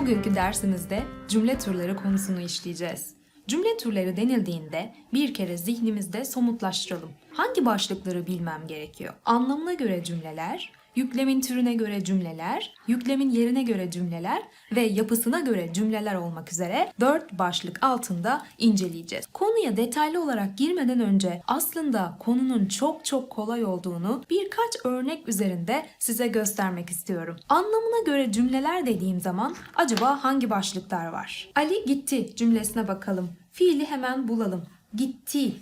Bugünkü dersimizde cümle türleri konusunu işleyeceğiz. Cümle türleri denildiğinde bir kere zihnimizde somutlaştıralım. Hangi başlıkları bilmem gerekiyor? Anlamına göre cümleler, yüklemin türüne göre cümleler, yüklemin yerine göre cümleler ve yapısına göre cümleler olmak üzere 4 başlık altında inceleyeceğiz. Konuya detaylı olarak girmeden önce aslında konunun çok çok kolay olduğunu birkaç örnek üzerinde size göstermek istiyorum. Anlamına göre cümleler dediğim zaman acaba hangi başlıklar var? Ali gitti cümlesine bakalım. Fiili hemen bulalım. Gitti.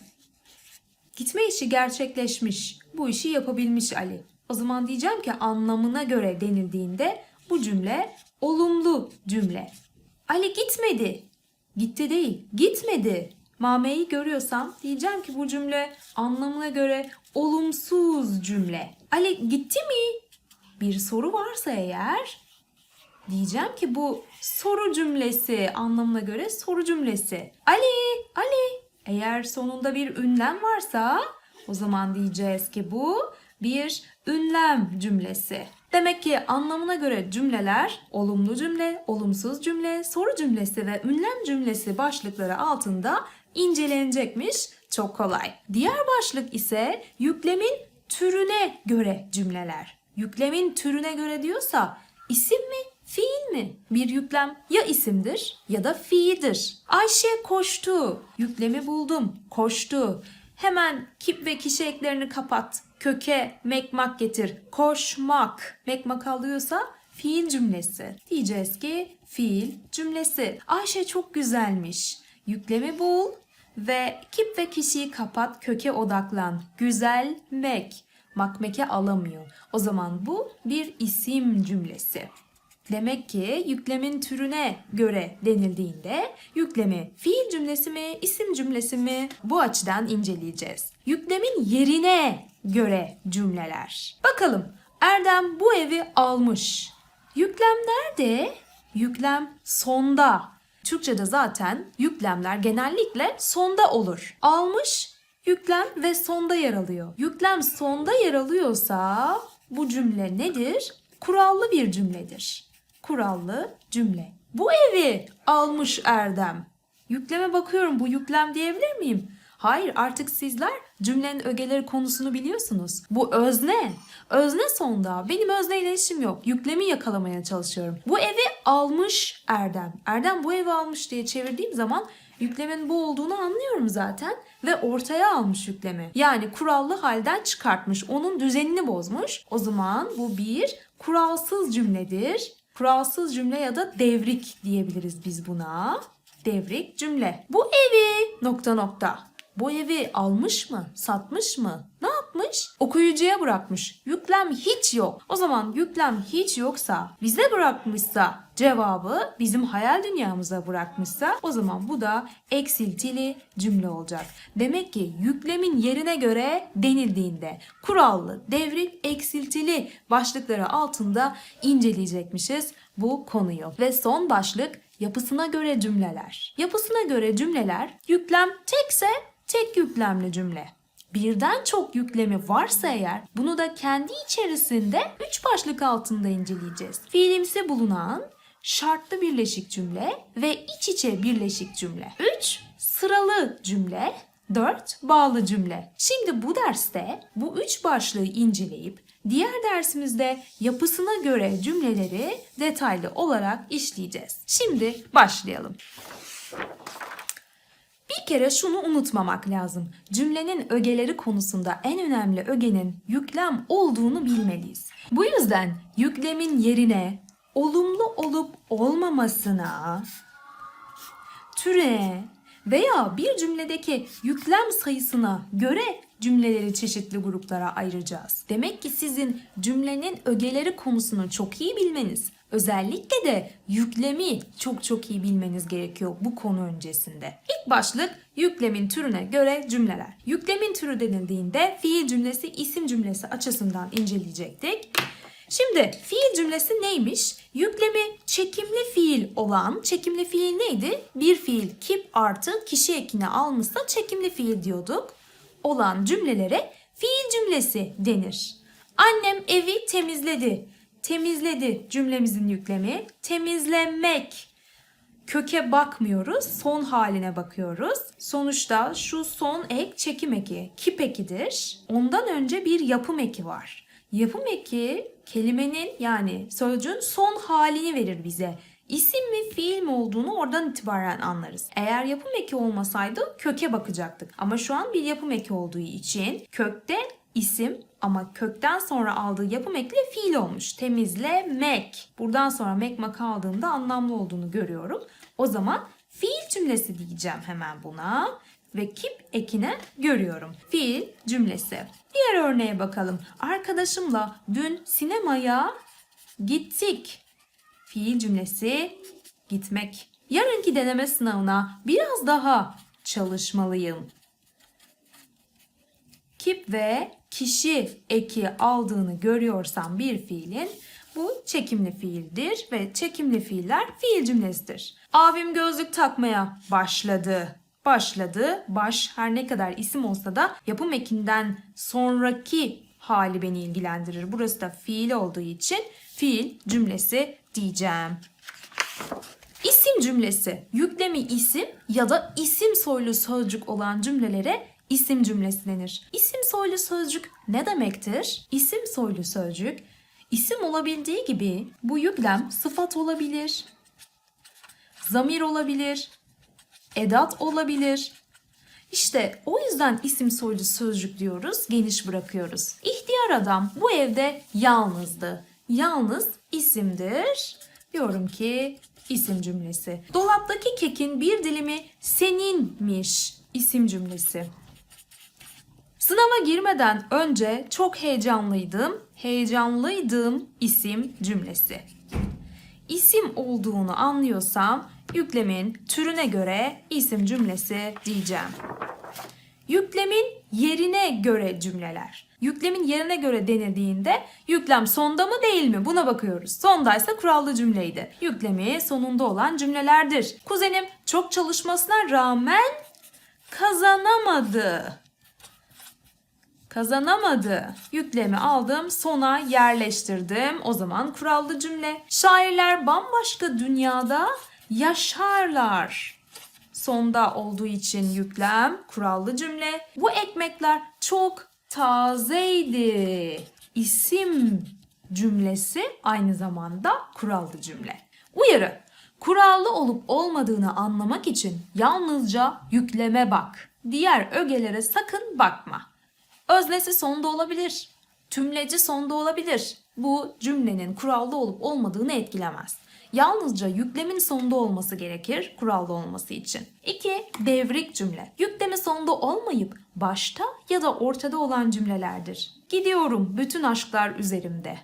Gitme işi gerçekleşmiş. Bu işi yapabilmiş Ali. O zaman diyeceğim ki anlamına göre denildiğinde bu cümle olumlu cümle. Ali gitmedi. Gitti değil, gitmedi. Mame'yi görüyorsam diyeceğim ki bu cümle anlamına göre olumsuz cümle. Ali gitti mi? Bir soru varsa eğer diyeceğim ki bu soru cümlesi anlamına göre soru cümlesi. Ali, Ali. Eğer sonunda bir ünlem varsa o zaman diyeceğiz ki bu bir ünlem cümlesi. Demek ki anlamına göre cümleler olumlu cümle, olumsuz cümle, soru cümlesi ve ünlem cümlesi başlıkları altında incelenecekmiş. Çok kolay. Diğer başlık ise yüklemin türüne göre cümleler. Yüklemin türüne göre diyorsa isim mi, fiil mi? Bir yüklem ya isimdir ya da fiildir. Ayşe koştu. Yüklemi buldum. Koştu. Hemen kip ve kişi eklerini kapat. Köke mekmak getir. Koşmak. Mekmak alıyorsa fiil cümlesi. Diyeceğiz ki fiil cümlesi. Ayşe çok güzelmiş. Yüklemi bul ve kip ve kişiyi kapat. Köke odaklan. Güzelmek. Makmeke alamıyor. O zaman bu bir isim cümlesi. Demek ki yüklemin türüne göre denildiğinde yüklemi fiil cümlesi mi, isim cümlesi mi bu açıdan inceleyeceğiz. Yüklemin yerine göre cümleler. Bakalım Erdem bu evi almış. Yüklem nerede? Yüklem sonda. Türkçe'de zaten yüklemler genellikle sonda olur. Almış, yüklem ve sonda yer alıyor. Yüklem sonda yer alıyorsa bu cümle nedir? Kurallı bir cümledir kurallı cümle. Bu evi almış Erdem. Yükleme bakıyorum bu yüklem diyebilir miyim? Hayır artık sizler cümlenin ögeleri konusunu biliyorsunuz. Bu özne. Özne sonda. Benim özneyle işim yok. Yüklemi yakalamaya çalışıyorum. Bu evi almış Erdem. Erdem bu evi almış diye çevirdiğim zaman yüklemin bu olduğunu anlıyorum zaten ve ortaya almış yüklemi. Yani kurallı halden çıkartmış. Onun düzenini bozmuş. O zaman bu bir kuralsız cümledir. Kuralsız cümle ya da devrik diyebiliriz biz buna. Devrik cümle. Bu evi nokta nokta. Bu evi almış mı? Satmış mı? Ne yapmış? Okuyucuya bırakmış. Yüklem hiç yok. O zaman yüklem hiç yoksa, bize bırakmışsa cevabı bizim hayal dünyamıza bırakmışsa o zaman bu da eksiltili cümle olacak. Demek ki yüklemin yerine göre denildiğinde kurallı, devrik, eksiltili başlıkları altında inceleyecekmişiz bu konuyu. Ve son başlık yapısına göre cümleler. Yapısına göre cümleler yüklem tekse tek yüklemli cümle. Birden çok yüklemi varsa eğer bunu da kendi içerisinde 3 başlık altında inceleyeceğiz. Fiilimsi bulunan şartlı birleşik cümle ve iç içe birleşik cümle. 3 sıralı cümle, 4 bağlı cümle. Şimdi bu derste bu üç başlığı inceleyip diğer dersimizde yapısına göre cümleleri detaylı olarak işleyeceğiz. Şimdi başlayalım. Kere şunu unutmamak lazım. Cümlenin ögeleri konusunda en önemli ögenin yüklem olduğunu bilmeliyiz. Bu yüzden yüklemin yerine olumlu olup olmamasına, türe veya bir cümledeki yüklem sayısına göre cümleleri çeşitli gruplara ayıracağız. Demek ki sizin cümlenin ögeleri konusunu çok iyi bilmeniz, özellikle de yüklemi çok çok iyi bilmeniz gerekiyor bu konu öncesinde. İlk başlık yüklemin türüne göre cümleler. Yüklemin türü denildiğinde fiil cümlesi, isim cümlesi açısından inceleyecektik. Şimdi fiil cümlesi neymiş? Yüklemi çekimli fiil olan, çekimli fiil neydi? Bir fiil kip artı kişi ekine almışsa çekimli fiil diyorduk. Olan cümlelere fiil cümlesi denir. Annem evi temizledi. Temizledi cümlemizin yüklemi. Temizlemek. Köke bakmıyoruz, son haline bakıyoruz. Sonuçta şu son ek çekim eki, kip ekidir. Ondan önce bir yapım eki var. Yapım eki kelimenin yani sözcüğün son halini verir bize. İsim mi fiil mi olduğunu oradan itibaren anlarız. Eğer yapım eki olmasaydı köke bakacaktık. Ama şu an bir yapım eki olduğu için kökte isim ama kökten sonra aldığı yapım ekle fiil olmuş. Temizlemek. Buradan sonra mek maka aldığında anlamlı olduğunu görüyorum. O zaman fiil cümlesi diyeceğim hemen buna ve kip ekine görüyorum. Fiil cümlesi. Diğer örneğe bakalım. Arkadaşımla dün sinemaya gittik. Fiil cümlesi gitmek. Yarınki deneme sınavına biraz daha çalışmalıyım. Kip ve kişi eki aldığını görüyorsam bir fiilin bu çekimli fiildir ve çekimli fiiller fiil cümlesidir. Abim gözlük takmaya başladı. Başladı. Baş her ne kadar isim olsa da yapım ekinden sonraki hali beni ilgilendirir. Burası da fiil olduğu için fiil cümlesi diyeceğim. İsim cümlesi, yüklemi isim ya da isim soylu sözcük olan cümlelere isim cümlesi denir. İsim soylu sözcük ne demektir? İsim soylu sözcük isim olabildiği gibi bu yüklem sıfat olabilir, zamir olabilir, edat olabilir. İşte o yüzden isim soylu sözcük diyoruz, geniş bırakıyoruz. İhtiyar adam bu evde yalnızdı. Yalnız isimdir. Diyorum ki isim cümlesi. Dolaptaki kekin bir dilimi seninmiş isim cümlesi. Sınava girmeden önce çok heyecanlıydım. Heyecanlıydım isim cümlesi. İsim olduğunu anlıyorsam yüklemin türüne göre isim cümlesi diyeceğim. Yüklemin yerine göre cümleler. Yüklemin yerine göre denildiğinde yüklem sonda mı değil mi buna bakıyoruz. Sondaysa kurallı cümleydi. Yüklemi sonunda olan cümlelerdir. Kuzenim çok çalışmasına rağmen kazanamadı. Kazanamadı. Yüklemi aldım, sona yerleştirdim. O zaman kurallı cümle. Şairler bambaşka dünyada yaşarlar. Sonda olduğu için yüklem, kurallı cümle. Bu ekmekler çok tazeydi. İsim cümlesi aynı zamanda kurallı cümle. Uyarı. Kurallı olup olmadığını anlamak için yalnızca yükleme bak. Diğer ögelere sakın bakma. Öznesi sonda olabilir. Tümleci sonda olabilir. Bu cümlenin kurallı olup olmadığını etkilemez. Yalnızca yüklemin sonda olması gerekir kurallı olması için. 2. Devrik cümle. Yüklemi sonda olmayıp başta ya da ortada olan cümlelerdir. Gidiyorum bütün aşklar üzerimde.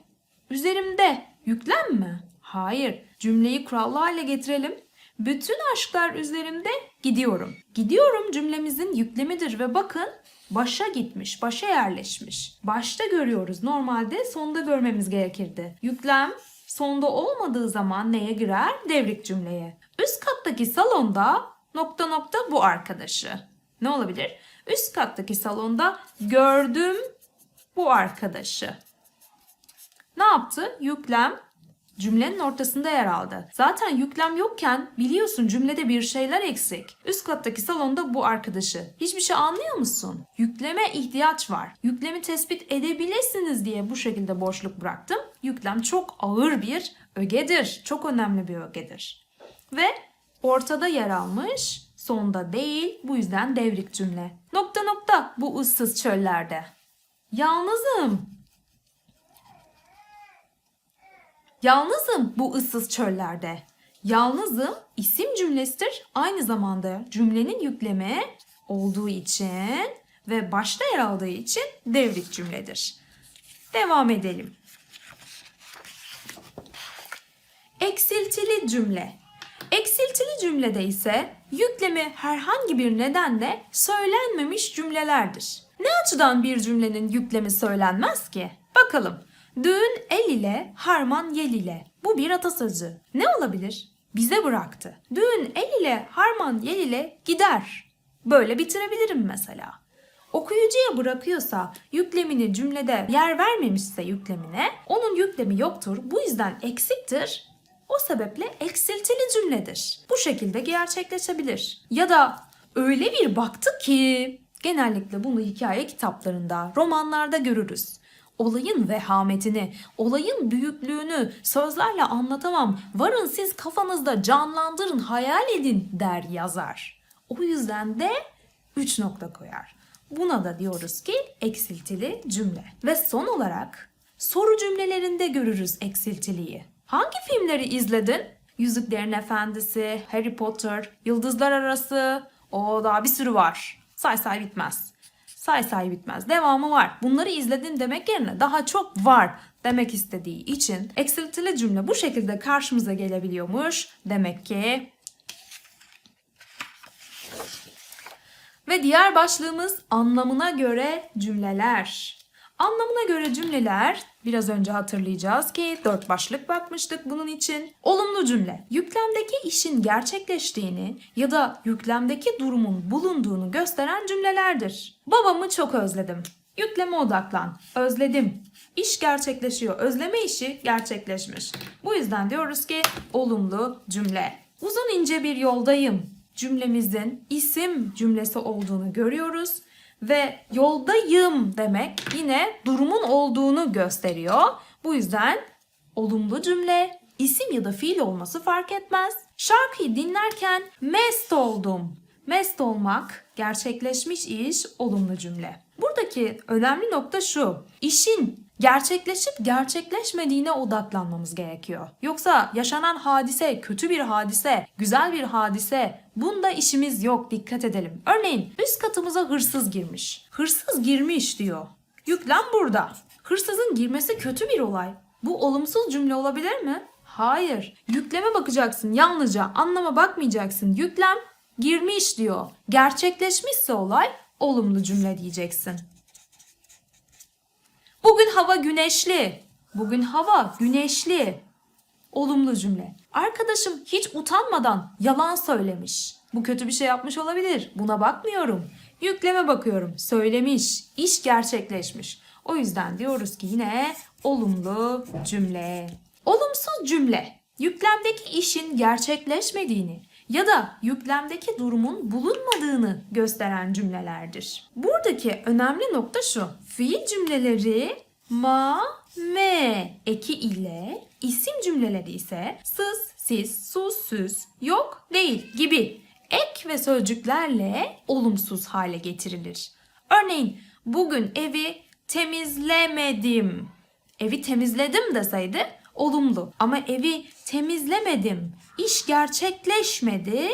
Üzerimde yüklem mi? Hayır. Cümleyi kurallı hale getirelim. Bütün aşklar üzerimde gidiyorum. Gidiyorum cümlemizin yüklemidir ve bakın başa gitmiş, başa yerleşmiş. Başta görüyoruz. Normalde sonda görmemiz gerekirdi. Yüklem sonda olmadığı zaman neye girer? Devrik cümleye. Üst kattaki salonda nokta nokta bu arkadaşı. Ne olabilir? Üst kattaki salonda gördüm bu arkadaşı. Ne yaptı? Yüklem cümlenin ortasında yer aldı. Zaten yüklem yokken biliyorsun cümlede bir şeyler eksik. Üst kattaki salonda bu arkadaşı. Hiçbir şey anlıyor musun? Yükleme ihtiyaç var. Yüklemi tespit edebilirsiniz diye bu şekilde boşluk bıraktım. Yüklem çok ağır bir ögedir. Çok önemli bir ögedir. Ve ortada yer almış, sonda değil. Bu yüzden devrik cümle. Nokta nokta bu ıssız çöllerde. Yalnızım. Yalnızım bu ıssız çöllerde. Yalnızım isim cümlesidir. Aynı zamanda cümlenin yükleme olduğu için ve başta yer aldığı için devrik cümledir. Devam edelim. Eksiltili cümle. Eksiltili cümlede ise yüklemi herhangi bir nedenle söylenmemiş cümlelerdir. Ne açıdan bir cümlenin yüklemi söylenmez ki? Bakalım. Düğün el ile, harman yel ile. Bu bir atasözü. Ne olabilir? Bize bıraktı. Düğün el ile, harman yel ile gider. Böyle bitirebilirim mesela. okuyucuya bırakıyorsa, yüklemini cümlede yer vermemişse yüklemine, onun yüklemi yoktur. Bu yüzden eksiktir. O sebeple eksiltili cümledir. Bu şekilde gerçekleşebilir. Ya da öyle bir baktı ki genellikle bunu hikaye kitaplarında, romanlarda görürüz. Olayın vehametini, olayın büyüklüğünü sözlerle anlatamam. Varın siz kafanızda canlandırın, hayal edin der yazar. O yüzden de 3 nokta koyar. Buna da diyoruz ki eksiltili cümle. Ve son olarak soru cümlelerinde görürüz eksiltiliyi. Hangi filmleri izledin? Yüzüklerin Efendisi, Harry Potter, Yıldızlar Arası, o daha bir sürü var. Say say bitmez. Say say bitmez. Devamı var. Bunları izledin demek yerine daha çok var demek istediği için eksiltili cümle bu şekilde karşımıza gelebiliyormuş. Demek ki Ve diğer başlığımız anlamına göre cümleler. Anlamına göre cümleler biraz önce hatırlayacağız ki dört başlık bakmıştık bunun için. Olumlu cümle yüklemdeki işin gerçekleştiğini ya da yüklemdeki durumun bulunduğunu gösteren cümlelerdir. Babamı çok özledim. Yükleme odaklan. Özledim. İş gerçekleşiyor. Özleme işi gerçekleşmiş. Bu yüzden diyoruz ki olumlu cümle. Uzun ince bir yoldayım cümlemizin isim cümlesi olduğunu görüyoruz ve yoldayım demek yine durumun olduğunu gösteriyor. Bu yüzden olumlu cümle isim ya da fiil olması fark etmez. Şarkıyı dinlerken mest oldum. Mest olmak gerçekleşmiş iş olumlu cümle. Buradaki önemli nokta şu. İşin gerçekleşip gerçekleşmediğine odaklanmamız gerekiyor. Yoksa yaşanan hadise kötü bir hadise, güzel bir hadise bunda işimiz yok dikkat edelim. Örneğin üst katımıza hırsız girmiş. Hırsız girmiş diyor. Yüklem burada. Hırsızın girmesi kötü bir olay. Bu olumsuz cümle olabilir mi? Hayır. Yükleme bakacaksın yalnızca anlama bakmayacaksın. Yüklem girmiş diyor. Gerçekleşmişse olay olumlu cümle diyeceksin. Bugün hava güneşli. Bugün hava güneşli. Olumlu cümle. Arkadaşım hiç utanmadan yalan söylemiş. Bu kötü bir şey yapmış olabilir. Buna bakmıyorum. Yükleme bakıyorum. Söylemiş. İş gerçekleşmiş. O yüzden diyoruz ki yine olumlu cümle. Olumsuz cümle. Yüklemdeki işin gerçekleşmediğini ya da yüklemdeki durumun bulunmadığını gösteren cümlelerdir. Buradaki önemli nokta şu. Fiil cümleleri ma, me eki ile isim cümleleri ise sız, siz, sus, süz, yok, değil gibi ek ve sözcüklerle olumsuz hale getirilir. Örneğin bugün evi temizlemedim. Evi temizledim deseydi olumlu. Ama evi temizlemedim. İş gerçekleşmedi.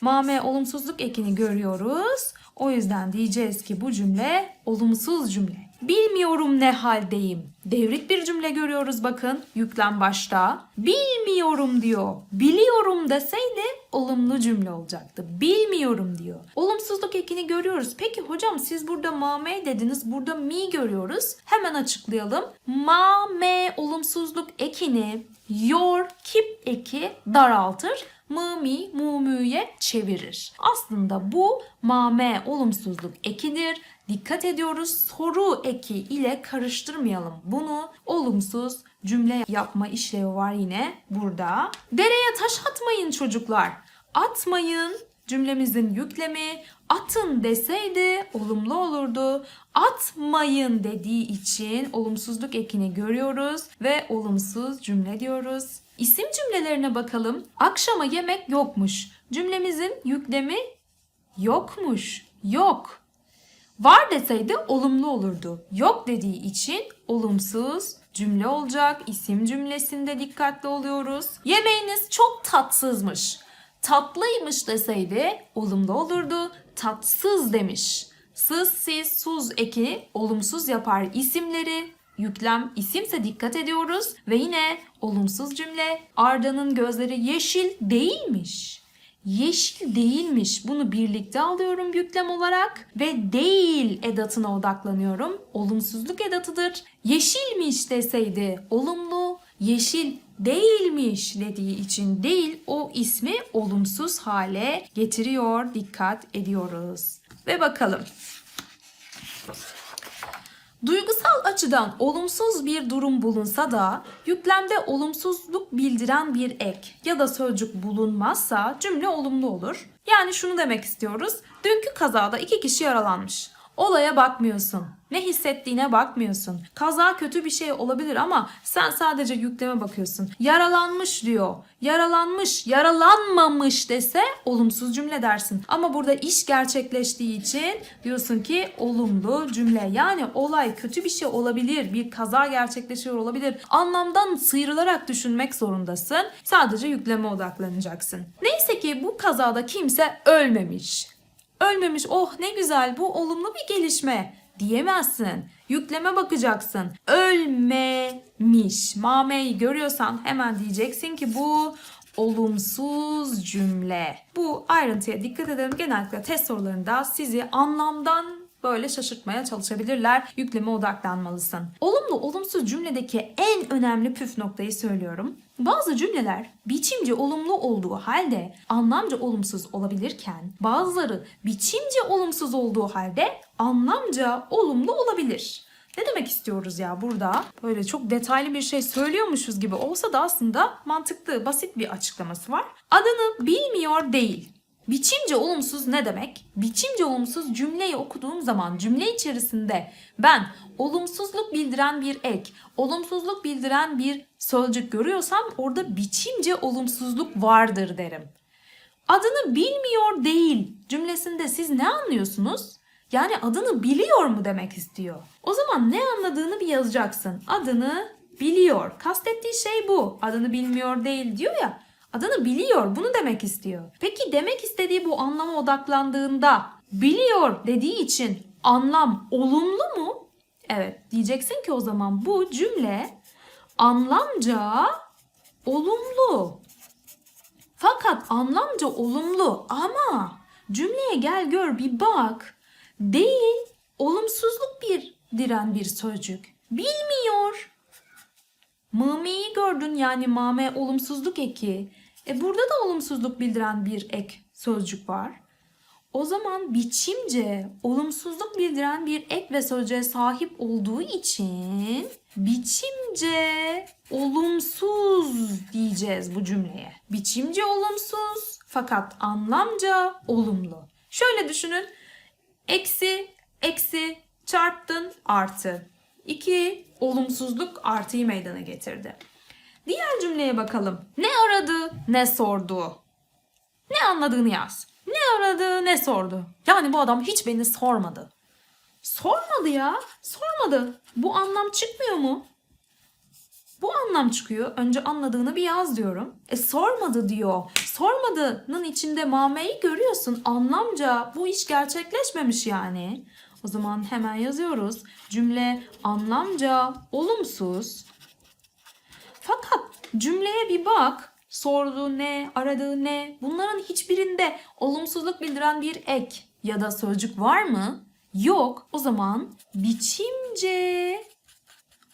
Mame olumsuzluk ekini görüyoruz. O yüzden diyeceğiz ki bu cümle olumsuz cümle. Bilmiyorum ne haldeyim. Devrik bir cümle görüyoruz bakın. Yüklem başta. Bilmiyorum diyor. Biliyorum deseydi olumlu cümle olacaktı. Bilmiyorum diyor. Olumsuzluk ekini görüyoruz. Peki hocam siz burada mame dediniz. Burada mi görüyoruz. Hemen açıklayalım. Mame olumsuzluk ekini your, keep eki daraltır mı mi mu müye çevirir. Aslında bu mame olumsuzluk ekidir. Dikkat ediyoruz soru eki ile karıştırmayalım. Bunu olumsuz cümle yapma işlevi var yine burada. Dereye taş atmayın çocuklar. Atmayın cümlemizin yüklemi atın deseydi olumlu olurdu. Atmayın dediği için olumsuzluk ekini görüyoruz ve olumsuz cümle diyoruz. İsim cümlelerine bakalım. Akşama yemek yokmuş. Cümlemizin yüklemi yokmuş. Yok. Var deseydi olumlu olurdu. Yok dediği için olumsuz cümle olacak. İsim cümlesinde dikkatli oluyoruz. Yemeğiniz çok tatsızmış. Tatlıymış deseydi olumlu olurdu. Tatsız demiş. Sız, siz, suz eki olumsuz yapar isimleri. Yüklem isimse dikkat ediyoruz ve yine olumsuz cümle. Arda'nın gözleri yeşil değilmiş. Yeşil değilmiş. Bunu birlikte alıyorum yüklem olarak ve değil edatına odaklanıyorum. Olumsuzluk edatıdır. Yeşilmiş deseydi olumlu, yeşil değilmiş dediği için değil o ismi olumsuz hale getiriyor. Dikkat ediyoruz. Ve bakalım. Duygusal açıdan olumsuz bir durum bulunsa da yüklemde olumsuzluk bildiren bir ek ya da sözcük bulunmazsa cümle olumlu olur. Yani şunu demek istiyoruz. Dünkü kazada iki kişi yaralanmış. Olaya bakmıyorsun. Ne hissettiğine bakmıyorsun. Kaza kötü bir şey olabilir ama sen sadece yükleme bakıyorsun. Yaralanmış diyor. Yaralanmış, yaralanmamış dese olumsuz cümle dersin. Ama burada iş gerçekleştiği için diyorsun ki olumlu cümle. Yani olay kötü bir şey olabilir. Bir kaza gerçekleşiyor olabilir. Anlamdan sıyrılarak düşünmek zorundasın. Sadece yükleme odaklanacaksın. Neyse ki bu kazada kimse ölmemiş. Ölmemiş oh ne güzel bu olumlu bir gelişme diyemezsin. Yükleme bakacaksın. Ölmemiş. Mameyi görüyorsan hemen diyeceksin ki bu olumsuz cümle. Bu ayrıntıya dikkat edelim. Genellikle test sorularında sizi anlamdan böyle şaşırtmaya çalışabilirler. Yükleme odaklanmalısın. Olumlu olumsuz cümledeki en önemli püf noktayı söylüyorum. Bazı cümleler biçimce olumlu olduğu halde anlamca olumsuz olabilirken bazıları biçimce olumsuz olduğu halde anlamca olumlu olabilir. Ne demek istiyoruz ya burada? Böyle çok detaylı bir şey söylüyormuşuz gibi olsa da aslında mantıklı, basit bir açıklaması var. Adını bilmiyor değil. Biçimce olumsuz ne demek? Biçimce olumsuz cümleyi okuduğum zaman cümle içerisinde ben olumsuzluk bildiren bir ek, olumsuzluk bildiren bir sözcük görüyorsam orada biçimce olumsuzluk vardır derim. Adını bilmiyor değil cümlesinde siz ne anlıyorsunuz? Yani adını biliyor mu demek istiyor. O zaman ne anladığını bir yazacaksın. Adını biliyor. Kastettiği şey bu. Adını bilmiyor değil diyor ya. Adını biliyor. Bunu demek istiyor. Peki demek istediği bu anlama odaklandığında biliyor dediği için anlam olumlu mu? Evet. Diyeceksin ki o zaman bu cümle anlamca olumlu. Fakat anlamca olumlu ama cümleye gel gör bir bak. Değil, olumsuzluk bir diren bir sözcük. Bilmiyor. Mımeyi gördün yani mame olumsuzluk eki. E burada da olumsuzluk bildiren bir ek sözcük var. O zaman biçimce olumsuzluk bildiren bir ek ve sözcüğe sahip olduğu için biçimce olumsuz diyeceğiz bu cümleye. Biçimce olumsuz fakat anlamca olumlu. Şöyle düşünün. Eksi, eksi, çarptın, artı. İki, olumsuzluk artıyı meydana getirdi. Diğer cümleye bakalım. Ne aradı, ne sordu. Ne anladığını yaz. Ne aradı, ne sordu. Yani bu adam hiç beni sormadı. Sormadı ya. Sormadı. Bu anlam çıkmıyor mu? Bu anlam çıkıyor. Önce anladığını bir yaz diyorum. E sormadı diyor. Sormadığının içinde mameyi görüyorsun. Anlamca bu iş gerçekleşmemiş yani. O zaman hemen yazıyoruz. Cümle anlamca olumsuz. Fakat cümleye bir bak. Sorduğu ne, aradığı ne? Bunların hiçbirinde olumsuzluk bildiren bir ek ya da sözcük var mı? Yok. O zaman biçimce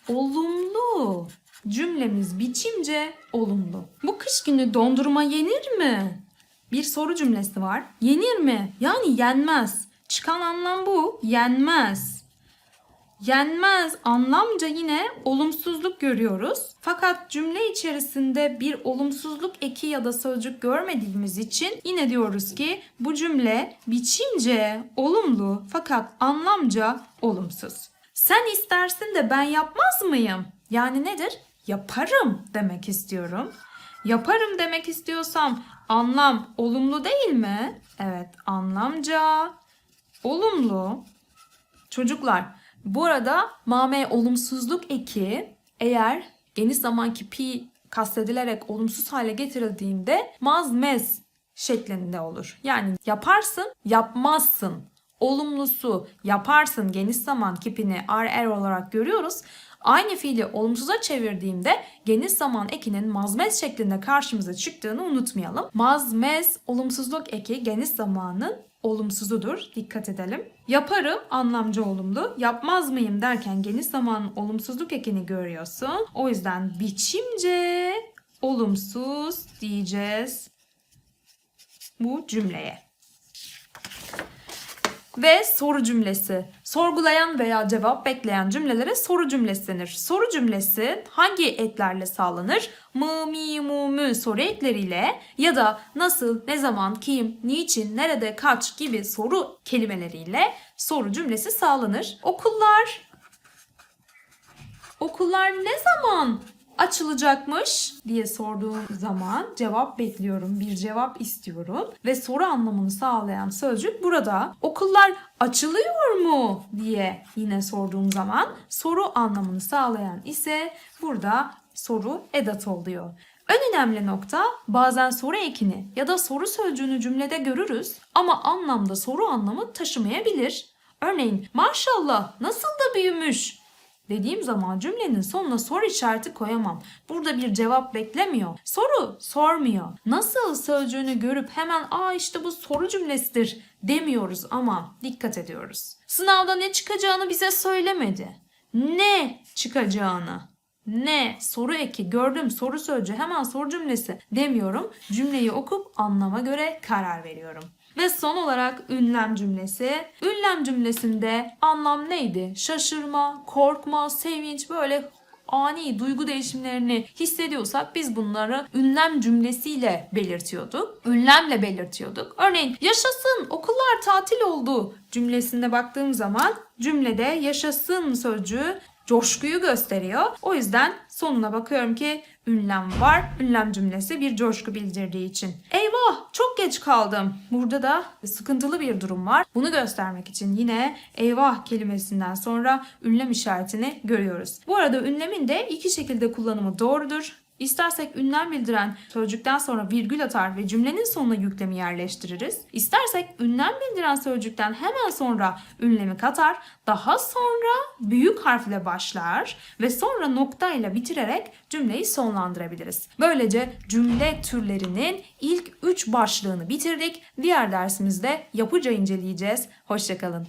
olumlu. Cümlemiz biçimce olumlu. Bu kış günü dondurma yenir mi? Bir soru cümlesi var. Yenir mi? Yani yenmez. Çıkan anlam bu. Yenmez. Yenmez anlamca yine olumsuzluk görüyoruz. Fakat cümle içerisinde bir olumsuzluk eki ya da sözcük görmediğimiz için yine diyoruz ki bu cümle biçimce olumlu fakat anlamca olumsuz. Sen istersin de ben yapmaz mıyım? Yani nedir? Yaparım demek istiyorum. Yaparım demek istiyorsam anlam olumlu değil mi? Evet, anlamca olumlu. Çocuklar, bu arada mame olumsuzluk eki eğer geniş zamanki pi kastedilerek olumsuz hale getirildiğinde mazmez şeklinde olur. Yani yaparsın, yapmazsın. Olumlusu yaparsın geniş zaman kipini er olarak görüyoruz. Aynı fiili olumsuza çevirdiğimde geniş zaman ekinin mazmez şeklinde karşımıza çıktığını unutmayalım. Mazmez olumsuzluk eki geniş zamanın olumsuzudur. Dikkat edelim. Yaparım anlamcı olumlu. Yapmaz mıyım derken geniş zamanın olumsuzluk ekini görüyorsun. O yüzden biçimce olumsuz diyeceğiz bu cümleye. Ve soru cümlesi. Sorgulayan veya cevap bekleyen cümlelere soru cümlesi denir. Soru cümlesi hangi eklerle sağlanır? Mı, mi, mu, mü soru ekleriyle ya da nasıl, ne zaman, kim, niçin, nerede, kaç gibi soru kelimeleriyle soru cümlesi sağlanır. Okullar Okullar ne zaman açılacakmış diye sorduğum zaman cevap bekliyorum. Bir cevap istiyorum ve soru anlamını sağlayan sözcük burada. Okullar açılıyor mu diye yine sorduğum zaman soru anlamını sağlayan ise burada soru edatı oluyor. En önemli nokta bazen soru ekini ya da soru sözcüğünü cümlede görürüz ama anlamda soru anlamı taşımayabilir. Örneğin maşallah nasıl da büyümüş dediğim zaman cümlenin sonuna soru işareti koyamam. Burada bir cevap beklemiyor. Soru sormuyor. Nasıl sözcüğünü görüp hemen aa işte bu soru cümlesidir demiyoruz ama dikkat ediyoruz. Sınavda ne çıkacağını bize söylemedi. Ne çıkacağını ne soru eki gördüm soru sözcüğü hemen soru cümlesi demiyorum. Cümleyi okup anlama göre karar veriyorum. Ve son olarak ünlem cümlesi. Ünlem cümlesinde anlam neydi? Şaşırma, korkma, sevinç böyle ani duygu değişimlerini hissediyorsak biz bunları ünlem cümlesiyle belirtiyorduk. Ünlemle belirtiyorduk. Örneğin yaşasın okullar tatil oldu cümlesinde baktığım zaman cümlede yaşasın sözcüğü coşkuyu gösteriyor. O yüzden sonuna bakıyorum ki ünlem var. Ünlem cümlesi bir coşku bildirdiği için. Eyvah çok geç kaldım. Burada da sıkıntılı bir durum var. Bunu göstermek için yine eyvah kelimesinden sonra ünlem işaretini görüyoruz. Bu arada ünlemin de iki şekilde kullanımı doğrudur. İstersek ünlem bildiren sözcükten sonra virgül atar ve cümlenin sonuna yüklemi yerleştiririz. İstersek ünlem bildiren sözcükten hemen sonra ünlemi katar, daha sonra büyük harfle başlar ve sonra noktayla bitirerek cümleyi sonlandırabiliriz. Böylece cümle türlerinin ilk 3 başlığını bitirdik. Diğer dersimizde yapıca inceleyeceğiz. Hoşçakalın.